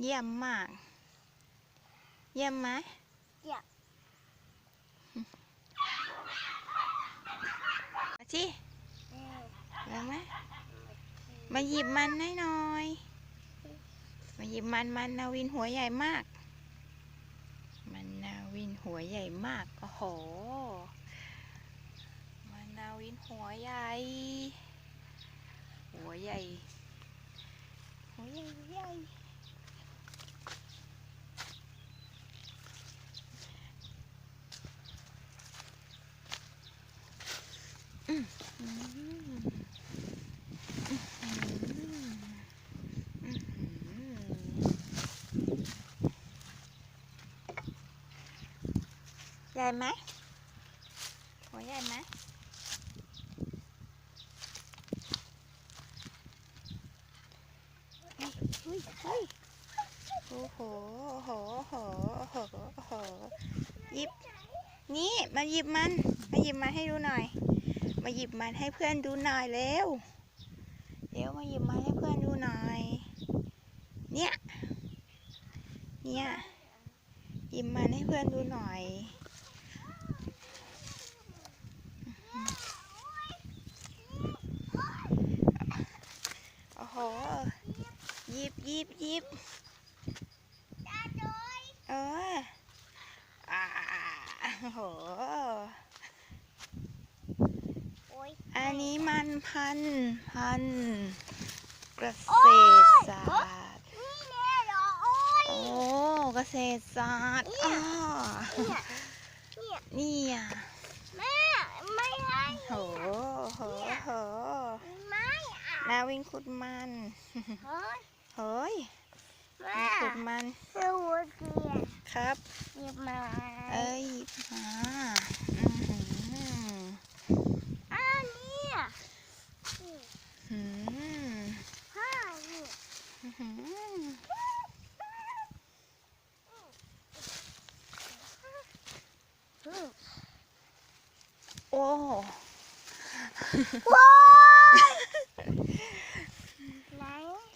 เยี่ยมมาก เยี่ยมไหมเยี่ยมมาสิเออเร็วไหมมาหยิบมันให้หน่อย มาหยิบมันมันนาวินหัวใหญ่มาก มันนาวินหัวใหญ่มาก โอ้โห มันนาวินหัวใหญ่ หัวใหญ่ หัวใหญ่หัวใหญ่อืมอืมอืมอืม ใหญ่ไหมหัวใหญ่ไหมเฮ้ยเฮ้ยโอ้โหโอ้โหโอ้โหโอ้โหโอ้โหหยิบ นี่มาหยิบมัน มาหยิบมันให้ดูหน่อย มาหยิบมันให้เพื่อนดูหน่อยเร็ว เดี๋ยวมาหยิบมันให้เพื่อนดูหน่อย เนี่ย เนี่ยหยิบมันให้เพื่อนดูหน่อย โอ้โหหยิบหยิบหยิบจ้าโดยเอออ่าโอ้โหโอ้ยอันนี้มันพันธุ์พันธุ์เกษตรศาสตร์นี่แน่เหรอโอ้ยโอ้เกษตรศาสตร์อ้อเนี่ยนี่อะ แม่ไม่ให้ โหโหโห ไม่อะ นาวินขุดมันเฮ้ยเฮ้ยแม่ขุดมันสวัสดีครับหยิบมาเอ้ยหยิบมาอื้อหืออันนี้อะนี่หือห้านี่อื้อหืออืมโอ้ว้าย